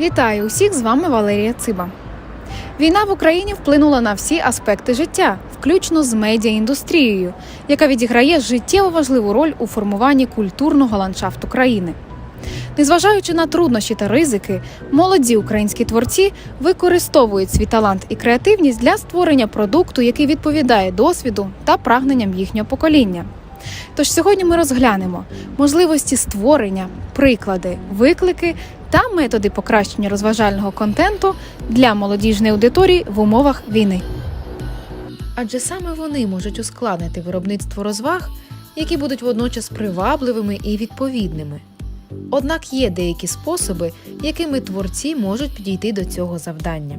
Вітаю усіх! З вами Валерія Циба. Війна в Україні вплинула на всі аспекти життя, включно з медіаіндустрією, яка відіграє життєво важливу роль у формуванні культурного ландшафту країни. Незважаючи на труднощі та ризики, молоді українські творці використовують свій талант і креативність для створення продукту, який відповідає досвіду та прагненням їхнього покоління. Тож сьогодні ми розглянемо можливості створення, приклади, виклики та методи покращення розважального контенту для молодіжної аудиторії в умовах війни. Адже саме вони можуть ускладнити виробництво розваг, які будуть водночас привабливими і відповідними. Однак є деякі способи, якими творці можуть підійти до цього завдання.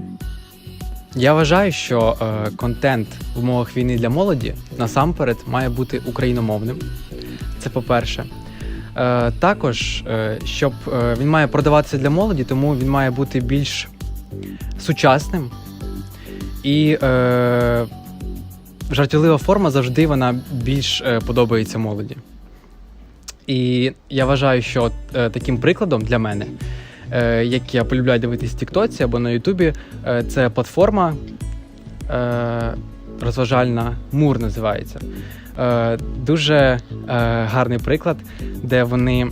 Я вважаю, що е, контент в умовах війни для молоді насамперед має бути україномовним. Це по-перше. Е, також, е, щоб е, він має продаватися для молоді, тому він має бути більш сучасним. І е, жартівлива форма завжди вона більш подобається молоді. І я вважаю, що таким прикладом для мене, е, як я полюбляю дивитись в Тіктоці або на Ютубі, це платформа е, розважальна Мур називається. Е, дуже е, гарний приклад, де вони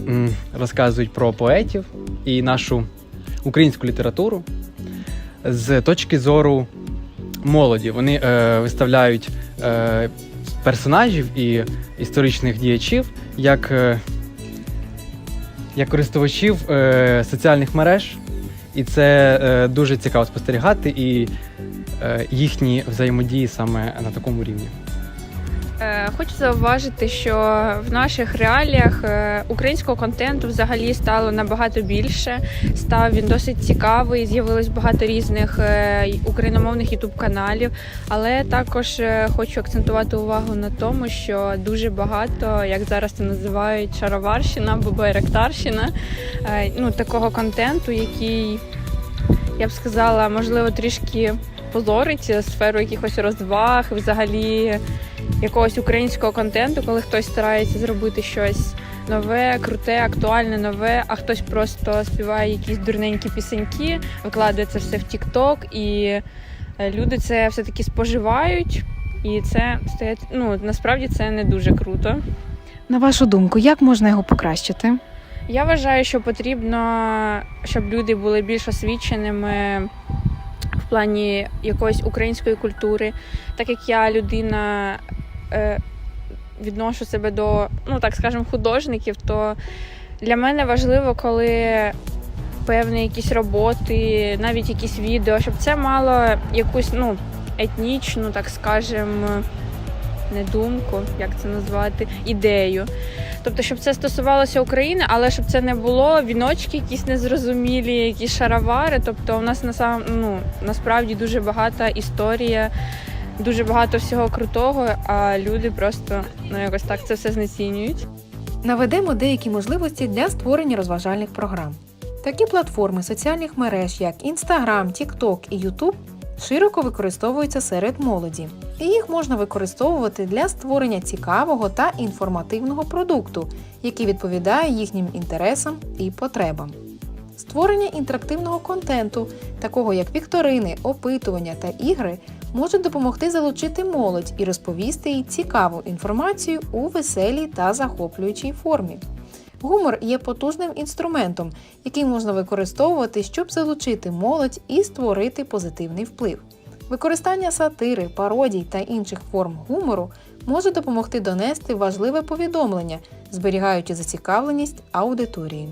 розказують про поетів і нашу українську літературу з точки зору молоді. Вони е, виставляють персонажів і історичних діячів як, як користувачів соціальних мереж. І це дуже цікаво спостерігати і їхні взаємодії саме на такому рівні. Е, Хочу зауважити, що в наших реаліях е, українського контенту взагалі стало набагато більше. Став він досить цікавий. З'явилось багато різних е, україномовних ютуб каналів. Але також хочу акцентувати увагу на тому, що дуже багато, як зараз це називають, шароварщина або байректарщина, ну такого контенту, який я б сказала, можливо, трішки позорить сферу якихось розваг, взагалі якогось українського контенту, коли хтось старається зробити щось нове, круте, актуальне, нове, а хтось просто співає якісь дурненькі пісеньки, викладає це все в TikTok, і е, люди це все-таки споживають. І це стає, ну насправді це не дуже круто. На вашу думку, як можна його покращити? Я вважаю, що потрібно, щоб люди були більш освіченими в плані якоїсь української культури. Так як я людина е, відношу себе до, ну так скажемо, художників, то для мене важливо, коли певні якісь роботи, навіть якісь відео, щоб це мало якусь ну, етнічну, так скажемо, не думку, як це назвати, ідею. Тобто, щоб це стосувалося України, але щоб це не було віночки, якісь незрозумілі, якісь шаровари. Тобто, у нас насам, ну, насправді дуже багата історія, дуже багато всього крутого, а люди просто ну якось так це все знецінюють. Наведемо деякі можливості для створення розважальних програм. Такі платформи соціальних мереж, як Instagram, TikTok і YouTube, широко використовуються серед молоді, і їх можна використовувати для створення цікавого та інформативного продукту, який відповідає їхнім інтересам і потребам. Створення інтерактивного контенту, такого як вікторини, опитування та ігри, можуть допомогти залучити молодь і розповісти їй цікаву інформацію у веселій та захоплюючій формі. Гумор є потужним інструментом, який можна використовувати, щоб залучити молодь і створити позитивний вплив. Використання сатири, пародій та інших форм гумору може допомогти донести важливе повідомлення, зберігаючи зацікавленість аудиторії.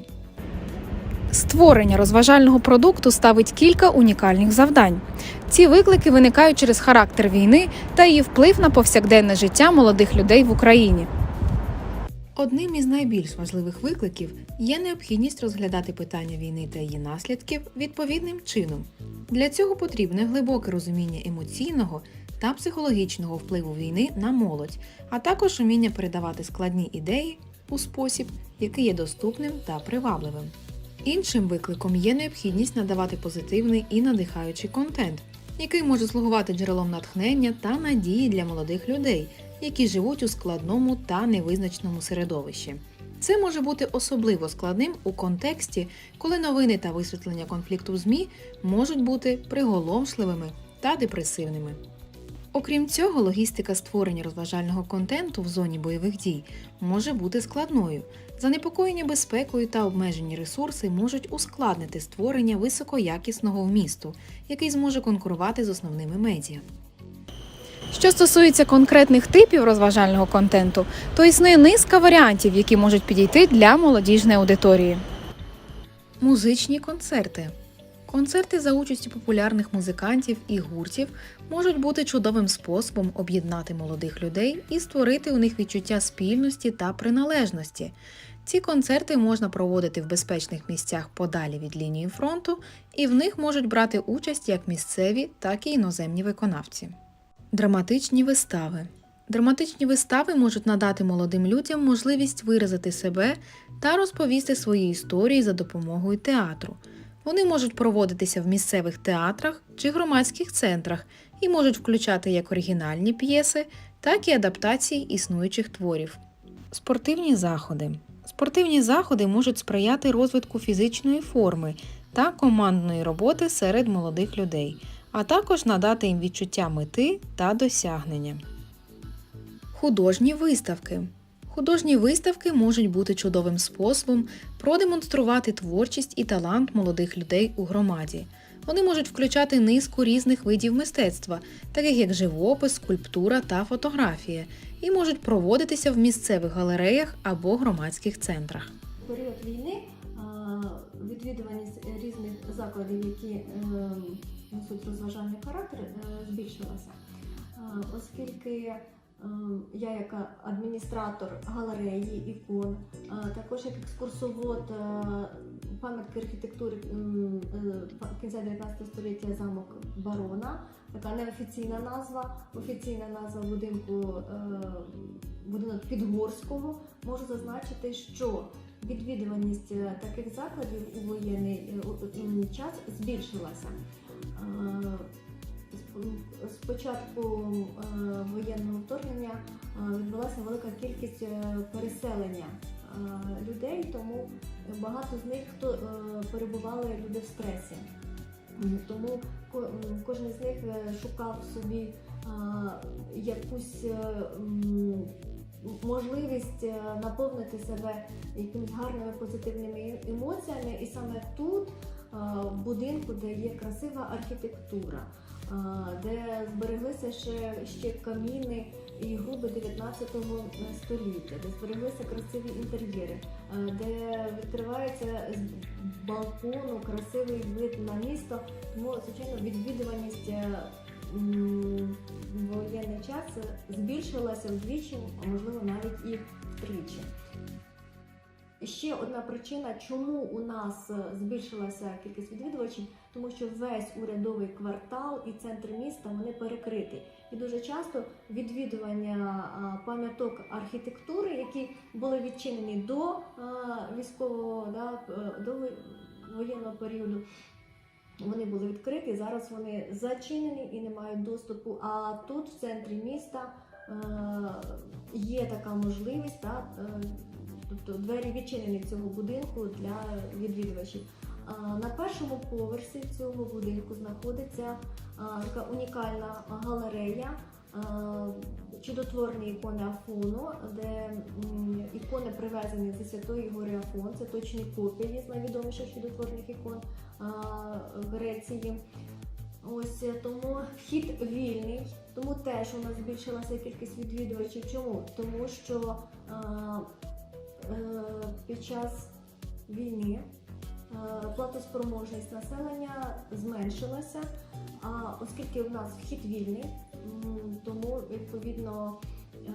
Створення розважального продукту ставить кілька унікальних завдань. Ці виклики виникають через характер війни та її вплив на повсякденне життя молодих людей в Україні. Одним із найбільш важливих викликів є необхідність розглядати питання війни та її наслідків відповідним чином. Для цього потрібне глибоке розуміння емоційного та психологічного впливу війни на молодь, а також уміння передавати складні ідеї у спосіб, який є доступним та привабливим. Іншим викликом є необхідність надавати позитивний і надихаючий контент, який може слугувати джерелом натхнення та надії для молодих людей, які живуть у складному та невизначеному середовищі. Це може бути особливо складним у контексті, коли новини та висвітлення конфлікту в ЗМІ можуть бути приголомшливими та депресивними. Окрім цього, логістика створення розважального контенту в зоні бойових дій може бути складною. Занепокоєння безпекою та обмежені ресурси можуть ускладнити створення високоякісного вмісту, який зможе конкурувати з основними медіа. Що стосується конкретних типів розважального контенту, то існує низка варіантів, які можуть підійти для молодіжної аудиторії. Музичні концерти. Концерти за участі популярних музикантів і гуртів можуть бути чудовим способом об'єднати молодих людей і створити у них відчуття спільності та приналежності. Ці концерти можна проводити в безпечних місцях подалі від лінії фронту, і в них можуть брати участь як місцеві, так і іноземні виконавці. Драматичні вистави. Драматичні вистави можуть надати молодим людям можливість виразити себе та розповісти свої історії за допомогою театру. Вони можуть проводитися в місцевих театрах чи громадських центрах і можуть включати як оригінальні п'єси, так і адаптації існуючих творів. Спортивні заходи. Спортивні заходи можуть сприяти розвитку фізичної форми та командної роботи серед молодих людей, а також надати їм відчуття мети та досягнення. Художні виставки. Художні виставки можуть бути чудовим способом продемонструвати творчість і талант молодих людей у громаді. Вони можуть включати низку різних видів мистецтва, таких як живопис, скульптура та фотографія, і можуть проводитися в місцевих галереях або громадських центрах. В період війни відвідуваність різних закладів, які е, несуть розважальний характер, е, збільшилася, оскільки е, я як адміністратор галереї ікон, також як екскурсовод е, пам'ятки архітектури е, кінця 19 століття замок Барона, така неофіційна назва, офіційна назва будинку е, будинок Підгорського. Можу зазначити, що відвідуваність е, таких закладів у воєнний е, час збільшилася. Е, з- початку е, воєнного вторгнення е, відбулася велика кількість переселення людей, тому багато з них хто перебували люди в стресі. Тому кожен з них шукав собі якусь можливість наповнити себе якимись гарними позитивними емоціями, і саме тут, будинку, де є красива архітектура, е, де збереглися ще, ще каміни і груби 19 століття, де збереглися красиві інтер'єри, е, де відкривається з балкону красивий вид на місто. Тому, звичайно, відвідуваність е, воєнний час збільшилася вдвічі, а можливо навіть і втричі. Ще одна причина, чому у нас е, збільшилася кількість відвідувачів, тому що весь урядовий квартал і центр міста вони перекриті. І дуже часто відвідування пам'яток архітектури, які були відчинені до військового да, е, до воєнного періоду, вони були відкриті. Зараз вони зачинені і не мають доступу. А тут, в центрі міста, е, є така можливість, е, тобто двері відчинені цього будинку для відвідувачів. На першому поверсі цього будинку знаходиться така унікальна галерея. Чудотворні ікони Афону, де ікони привезені зі Святої Гори Афон, це точні копії з найвідоміших чудотворних ікон Греції. Ось тому вхід вільний, тому теж у нас збільшилася кількість відвідувачів. Чому? Тому що під час війни е, платоспроможність населення зменшилася, а оскільки у нас вхід вільний, тому відповідно е,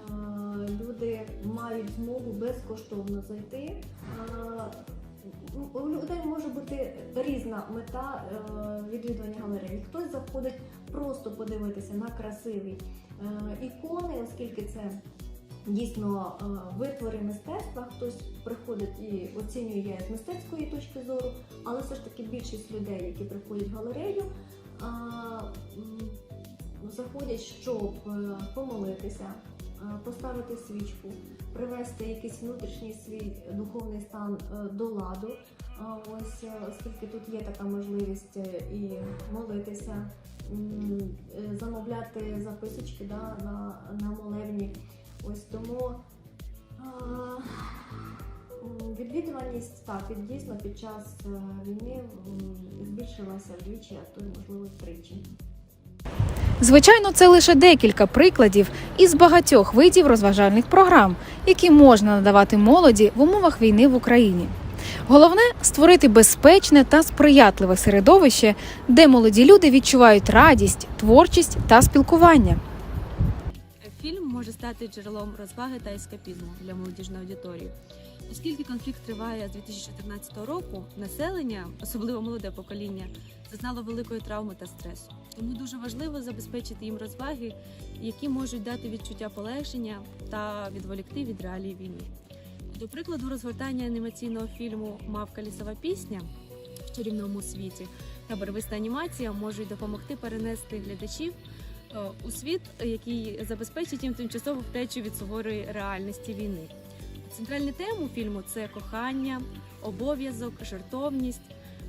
люди мають змогу безкоштовно зайти. Е, У людей може бути різна мета е, відвідування галереї. Хтось заходить просто подивитися на красиві е, ікони, оскільки це дійсно е, витвори мистецтва. Хтось приходить і оцінює з мистецької точки зору, але все ж таки більшість людей, які приходять в галерею, заходять, щоб е, помолитися, поставити свічку, привести якийсь внутрішній свій духовний стан е, до ладу. Ось е, оскільки тут є така можливість е, і молитися, е, замовляти записочки да, на, на молебні. Ось тому а, відвідуваність так, дійсно під час е, війни збільшилася вдвічі, а то й можливо втричі. Звичайно, це лише декілька прикладів із багатьох видів розважальних програм, які можна надавати молоді в умовах війни в Україні. Головне створити безпечне та сприятливе середовище, де молоді люди відчувають радість, творчість та спілкування. Може стати джерелом розваги та ескапізму для молодіжної аудиторії. Оскільки конфлікт триває з 2014 року, населення, особливо молоде покоління, зазнало великої травми та стресу. Тому дуже важливо забезпечити їм розваги, які можуть дати відчуття полегшення та відволікти від реалій війни. До прикладу, розгортання анімаційного фільму Мавка лісова пісня в чарівному світі та барвиста анімація можуть допомогти перенести глядачів у світ, який забезпечить їм тимчасову втечу від суворої реальності війни. Центральні теми фільму це кохання, обов'язок, жертовність.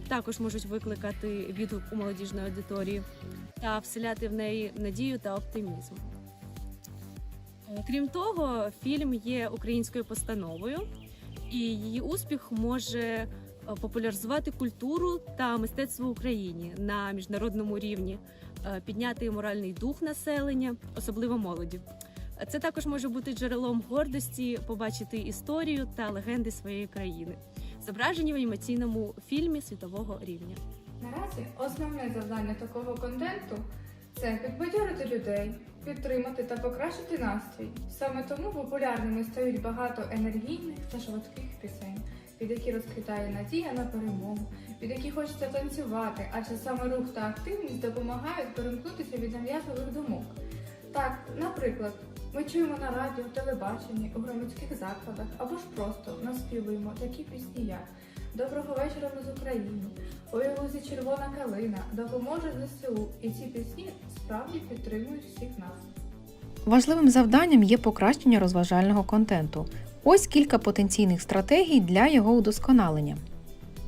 Також можуть викликати відгук у молодіжної аудиторії та вселяти в неї надію та оптимізм. Е, Крім того, фільм є українською постановою, і її успіх може е, популяризувати культуру та мистецтво в Україні на міжнародному рівні, е, підняти моральний дух населення, особливо молоді. Це також може бути джерелом гордості побачити історію та легенди своєї країни, зображені в анімаційному фільмі світового рівня. Наразі основне завдання такого контенту це підбадьорити людей, підтримати та покращити настрій. Саме тому популярними стають багато енергійних та швидких пісень, під які розквітає надія на перемогу, під які хочеться танцювати, адже саме рух та активність допомагають перемкнутися від нав'язливих думок. Так, наприклад, ми чуємо на радіо, телебаченні, у громадських закладах або ж просто наспівуємо такі пісні, як Доброго вечора ми з України, Ой, лузі червона калина, допоможе ЗСУ. І ці пісні справді підтримують всіх нас. Важливим завданням є покращення розважального контенту. Ось кілька потенційних стратегій для його удосконалення.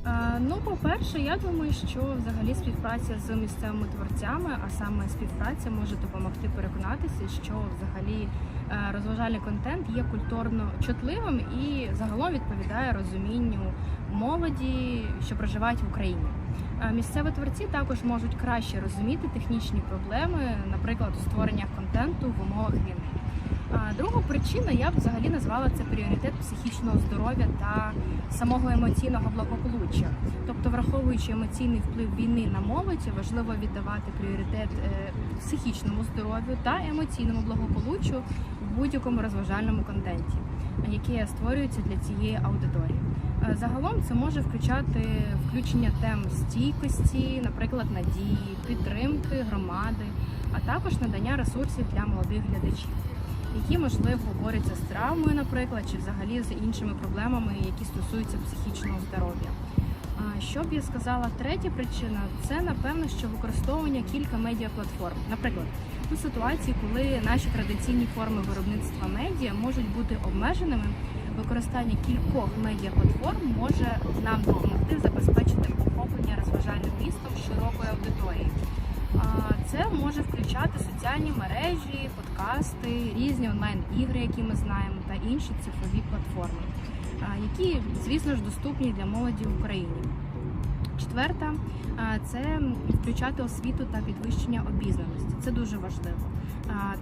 Е, Ну, по-перше, я думаю, що взагалі співпраця з місцевими творцями, а саме співпраця може допомогти переконатися, що взагалі е, розважальний контент є культурно чутливим і загалом відповідає розумінню молоді, що проживають в Україні. Е, Місцеві творці також можуть краще розуміти технічні проблеми, наприклад, у створеннях контенту в умовах війни. Друга причина я б взагалі назвала це пріоритет психічного здоров'я та самого емоційного благополуччя. Тобто, враховуючи емоційний вплив війни на молодь, важливо віддавати пріоритет е, психічному здоров'ю та емоційному благополуччю в будь-якому розважальному контенті, яке створюється для цієї аудиторії. Е, Загалом це може включати включення тем стійкості, наприклад, надії, підтримки громади, а також надання ресурсів для молодих глядачів які можливо борються з травмою, наприклад, чи взагалі з іншими проблемами, які стосуються психічного здоров'я. Що б я сказала, третя причина це напевно, що використовування кілька медіаплатформ. Наприклад, у ситуації, коли наші традиційні форми виробництва медіа можуть бути обмеженими, використання кількох медіаплатформ може нам допомогти забезпечити охоплення розважальним містом широкої аудиторії. Це може включати соціальні мережі, подкасти, різні онлайн-ігри, які ми знаємо, та інші цифрові платформи, які, звісно ж, доступні для молоді в Україні. Четверта це включати освіту та підвищення обізнаності. Це дуже важливо.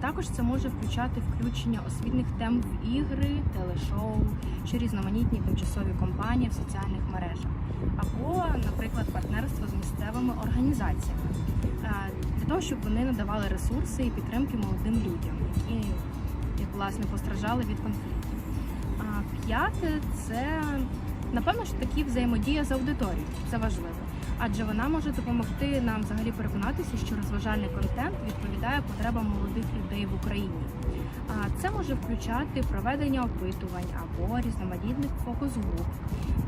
Також це може включати включення освітних тем в ігри, телешоу чи різноманітні тимчасові компанії в соціальних мережах, або, наприклад, партнерство з місцевими організаціями для того, щоб вони надавали ресурси і підтримки молодим людям, які як власне постраждали від конфлікту. А п'яте це напевно ж такі взаємодія з аудиторією. Це важливо, адже вона може допомогти нам взагалі переконатися, що розважальний контент відповідає потребам молодих людей в Україні. Це може включати проведення опитувань або різноманітних фокус-груп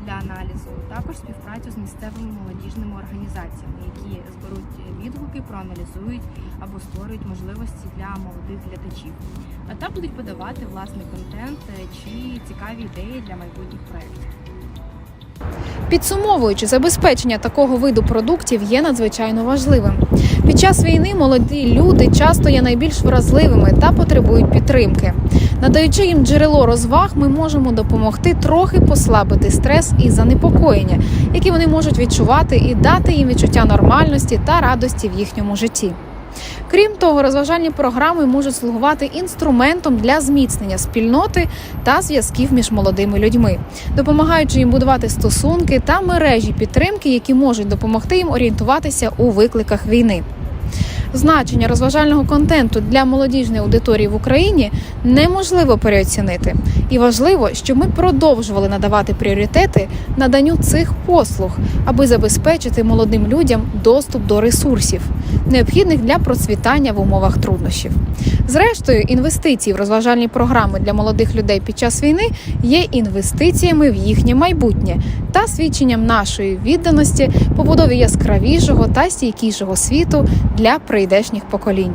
для аналізу, також співпрацю з місцевими молодіжними організаціями, які зберуть відгуки, проаналізують або створюють можливості для молодих глядачів. Та будуть подавати власний контент чи цікаві ідеї для майбутніх проєктів. Підсумовуючи, забезпечення такого виду продуктів є надзвичайно важливим. Під час війни молоді люди часто є найбільш вразливими та потребують підтримки. Надаючи їм джерело розваг, ми можемо допомогти трохи послабити стрес і занепокоєння, які вони можуть відчувати, і дати їм відчуття нормальності та радості в їхньому житті. Крім того, розважальні програми можуть слугувати інструментом для зміцнення спільноти та зв'язків між молодими людьми допомагаючи їм будувати стосунки та мережі підтримки, які можуть допомогти їм орієнтуватися у викликах війни. Значення розважального контенту для молодіжної аудиторії в Україні неможливо переоцінити, і важливо, щоб ми продовжували надавати пріоритети наданню цих послуг, аби забезпечити молодим людям доступ до ресурсів, необхідних для процвітання в умовах труднощів. Зрештою, інвестиції в розважальні програми для молодих людей під час війни є інвестиціями в їхнє майбутнє та свідченням нашої відданості побудові яскравішого та стійкішого світу для прийдешніх поколінь.